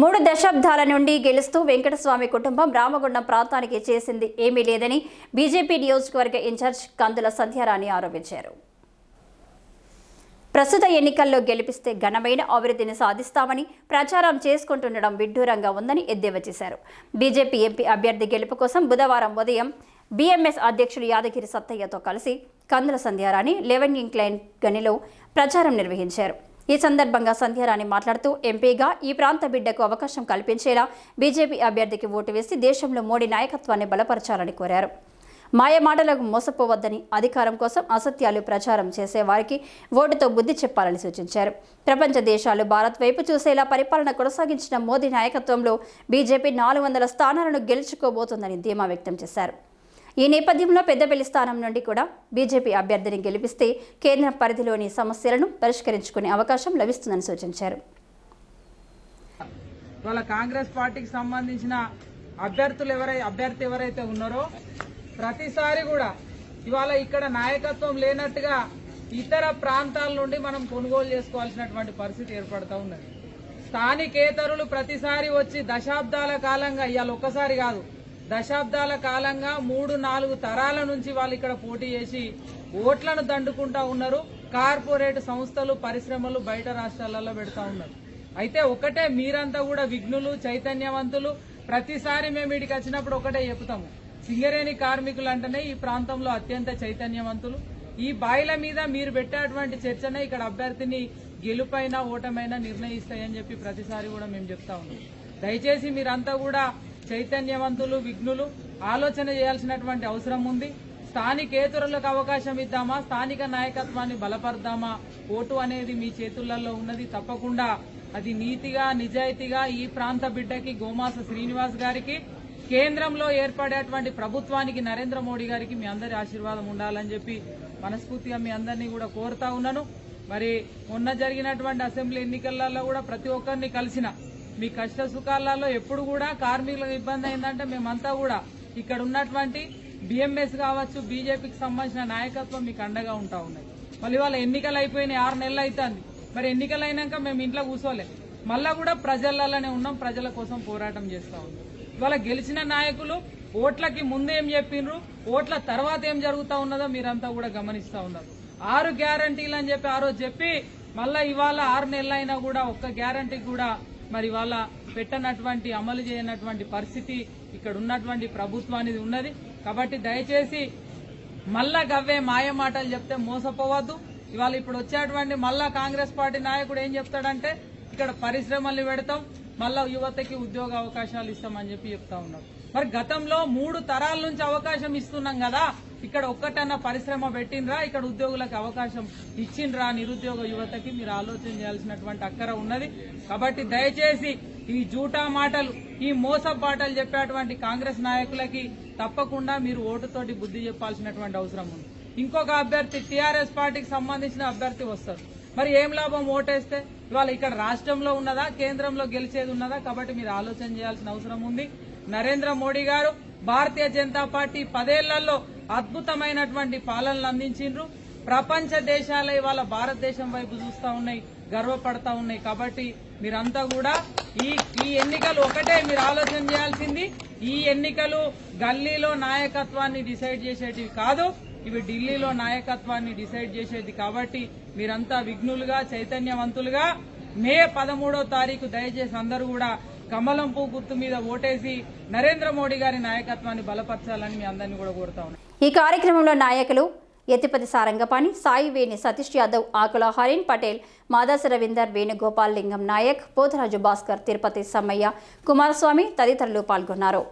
మూడు దశాబ్దాల నుండి గెలుస్తూ వెంకటస్వామి కుటుంబం రామగుండం ప్రాంతానికి చేసింది ఏమీ లేదని బీజేపీ నియోజకవర్గ ఇన్ఛార్జ్ కందుల సంధ్యారాణి ఆరోపించారు. ప్రస్తుత ఎన్నికల్లో గెలిపిస్తే ఘనమైన అభివృద్ధిని సాధిస్తామని ప్రచారం చేసుకుంటుండడం విడ్డూరంగా ఉందని ఎద్దేవా చేశారు. బీజేపీ ఎంపీ అభ్యర్థి గెలుపు కోసం బుధవారం ఉదయం బీఎంఎస్ అధ్యక్షుడు యాదగిరి సత్తయ్యతో కలిసి కందుల సంధ్యారాణి లెవెన్ ఇంక్లైన్ గనిలో ప్రచారం నిర్వహించారు. ఈ సందర్భంగా సంధ్యారాణి మాట్లాడుతూ ఎంపీగా ఈ ప్రాంత బిడ్డకు అవకాశం కల్పించేలా బీజేపీ అభ్యర్థికి ఓటు వేసి దేశంలో మోడీ నాయకత్వాన్ని బలపరచాలని కోరారు. మాయమాటలకు మోసపోవద్దని అధికారం కోసం అసత్యాలు ప్రచారం చేసేవారికి ఓటుతో బుద్ధి చెప్పాలని సూచించారు. ప్రపంచ దేశాలు భారత్ వైపు చూసేలా పరిపాలన కొనసాగించిన మోదీ నాయకత్వంలో బీజేపీ నాలుగు వందల స్థానాలను గెలుచుకోబోతోందని ధీమా వ్యక్తం చేశారు. ఈ నేపథ్యంలో పెద్దపల్లి స్థానం నుండి కూడా బీజేపీ అభ్యర్థిని గెలిపిస్తే కేంద్ర పరిధిలోని సమస్యలను పరిష్కరించుకునే అవకాశం లభిస్తుందని సూచించారు. ఇవాళ కాంగ్రెస్ పార్టీకి సంబంధించిన అభ్యర్థులు ఎవరై అభ్యర్థి ఎవరైతే ఉన్నారో ప్రతిసారి కూడా ఇవాళ ఇక్కడ నాయకత్వం లేనట్టుగా ఇతర ప్రాంతాల నుండి మనం కొనుగోలు చేసుకోవాల్సినటువంటి పరిస్థితి ఏర్పడతా ఉన్నది. స్థానికేతరులు ప్రతిసారి వచ్చి దశాబ్దాల కాలంగా ఇవాళ ఒక్కసారి కాదు దశాబ్దాల కాలంగా మూడు నాలుగు తరాల నుంచి వాళ్ళు ఇక్కడ పోటీ చేసి ఓట్లను దండుకుంటా ఉన్నారు. కార్పొరేట్ సంస్థలు పరిశ్రమలు బయట రాష్ట్రాలలో పెడతా ఉన్నారు. అయితే ఒకటే మీరంతా కూడా విఘ్నులు చైతన్యవంతులు. ప్రతిసారి మేము వీడికి వచ్చినప్పుడు ఒకటే చెప్తాము. సింగరేణి కార్మికులు అంటేనే ఈ ప్రాంతంలో అత్యంత చైతన్యవంతులు. ఈ బాయిల మీద మీరు పెట్టేటువంటి చర్చనే ఇక్కడ అభ్యర్థిని గెలుపైనా ఓటమైనా నిర్ణయిస్తాయని చెప్పి ప్రతిసారి కూడా మేము చెప్తా ఉన్నాం. దయచేసి మీరంతా కూడా చైతన్యవంతులు విఘ్నులు ఆలోచన చేయాల్సినటువంటి అవసరం ఉంది. స్థానికేతరులకు అవకాశం ఇద్దామా? స్థానిక నాయకత్వాన్ని బలపరదామా ఓటు అనేది మీ చేతులలో ఉన్నది. తప్పకుండా అది నీతిగా నిజాయితీగా ఈ ప్రాంత బిడ్డకి గోమాస శ్రీనివాస్ గారికి కేంద్రంలో ఏర్పడేటువంటి ప్రభుత్వానికి నరేంద్ర మోడీ గారికి మీ అందరి ఆశీర్వాదం ఉండాలని చెప్పి మనస్ఫూర్తిగా మీ అందరినీ కూడా కోరుతా ఉన్నాను. మరి మొన్న జరిగినటువంటి అసెంబ్లీ ఎన్నికలలో కూడా ప్రతి ఒక్కరిని కలిసిన మీ కష్ట సుఖాలలో ఎప్పుడు కూడా కార్మికులకు ఇబ్బంది అయిందంటే మేమంతా కూడా ఇక్కడ ఉన్నటువంటి బిఎంఎస్ కావచ్చు బీజేపీకి సంబంధించిన నాయకత్వం మీకు అండగా ఉంటా ఉన్నాయి మళ్ళీ వాళ్ళ ఎన్నికలు అయిపోయినాయి ఆరు నెలలు అవుతుంది మరి ఎన్నికలు అయినాక మేము ఇంట్లో కూర్చోలే. మళ్ళా కూడా ప్రజలలోనే ఉన్నాం ప్రజల కోసం పోరాటం చేస్తా ఉన్నాం. ఇవాళ గెలిచిన నాయకులు ఓట్లకి ముందేం చెప్పిండ్రు ఓట్ల తర్వాత ఏం జరుగుతూ ఉన్నదో మీరంతా కూడా గమనిస్తూ ఉన్నారు. ఆరు గ్యారంటీలు అని చెప్పి ఆ రోజు చెప్పి మళ్ళా ఇవాళ ఆరు నెలలైనా కూడా ఒక్క గ్యారంటీ కూడా మరి వాళ్ళ పెట్టనటువంటి అమలు చేయనటువంటి పరిస్థితి ఇక్కడ ఉన్నటువంటి ప్రభుత్వానికి ఉన్నది. కాబట్టి దయచేసి మళ్ళా గవ్వే మాయ మాటలు చెప్తే మోసపోవద్దు. ఇవాళ ఇప్పుడు వచ్చేటువంటి మళ్ళా కాంగ్రెస్ పార్టీ నాయకుడు ఏం చెప్తాడంటే ఇక్కడ పరిశ్రమల్ని పెడతాం మళ్ళా యువతకి ఉద్యోగ అవకాశాలు ఇస్తామని చెప్పి చెప్తా ఉన్నారు మరి గతంలో మూడు తరాల నుంచి అవకాశం ఇస్తున్నాం కదా ఇక్కడ ఒక్కటన్నా పరిశ్రమ పెట్టిండ్రా ఇక్కడ ఉద్యోగులకు అవకాశం ఇచ్చిండ్రా నిరుద్యోగ యువతకి మీరు ఆలోచన చేయాల్సినటువంటి అక్కర ఉన్నది. కాబట్టి దయచేసి ఈ జూటా మాటలు ఈ మోసపు పాటలు చెప్పేటువంటి కాంగ్రెస్ నాయకులకి తప్పకుండా మీరు ఓటుతోటి బుద్ధి చెప్పాల్సినటువంటి అవసరం ఉంది. ఇంకొక అభ్యర్థి టీఆర్ఎస్ పార్టీకి సంబంధించిన అభ్యర్థి వస్తారు. మరి ఏం లాభం ఓటేస్తే? ఇవాళ ఇక్కడ రాష్ట్రంలో ఉన్నదా కేంద్రంలో గెలిచేది ఉన్నదా? కాబట్టి మీరు ఆలోచన చేయాల్సిన అవసరం ఉంది. నరేంద్ర మోడీ గారు భారతీయ జనతా పార్టీ పదేళ్ళలో అద్భుతమైనటువంటి పాలనలు అందించిండ్రు. ప్రపంచ దేశాలే ఇవాళ భారతదేశం వైపు చూస్తూ ఉన్నాయి గర్వపడతా ఉన్నాయి. కాబట్టి మీరంతా కూడా ఈ ఈ ఎన్నికలు ఒకటే మీరు ఆలోచన చేయాల్సింది. ఈ ఎన్నికలు గల్లీలో నాయకత్వాన్ని డిసైడ్ చేసేటివి కాదు ఇవి ఢిల్లీలో నాయకత్వాన్ని డిసైడ్ చేసేది. కాబట్టి మీరంతా విఘ్నులుగా చైతన్యవంతులుగా మే పదమూడో తారీఖు దయచేసి అందరూ కూడా కమలం పువ్వు గుర్తు మీద ఓటేసి నరేంద్ర మోడీ గారి నాయకత్వాన్ని బలపరచాలని మీ అందరినీ కూడా కోరుతా ఉన్నాను ఈ కార్యక్రమంలో నాయకులు ఎత్తిపతి సారంగపాణి సాయి వేణి సతీష్ యాదవ్ ఆకుల హరీన్ పటేల్ మాదాస రవీందర్ వేణుగోపాల్ లింగం నాయక్ పోతరాజు భాస్కర్ తిరుపతి సమ్మయ్య కుమారస్వామి తదితరులు పాల్గొన్నారు.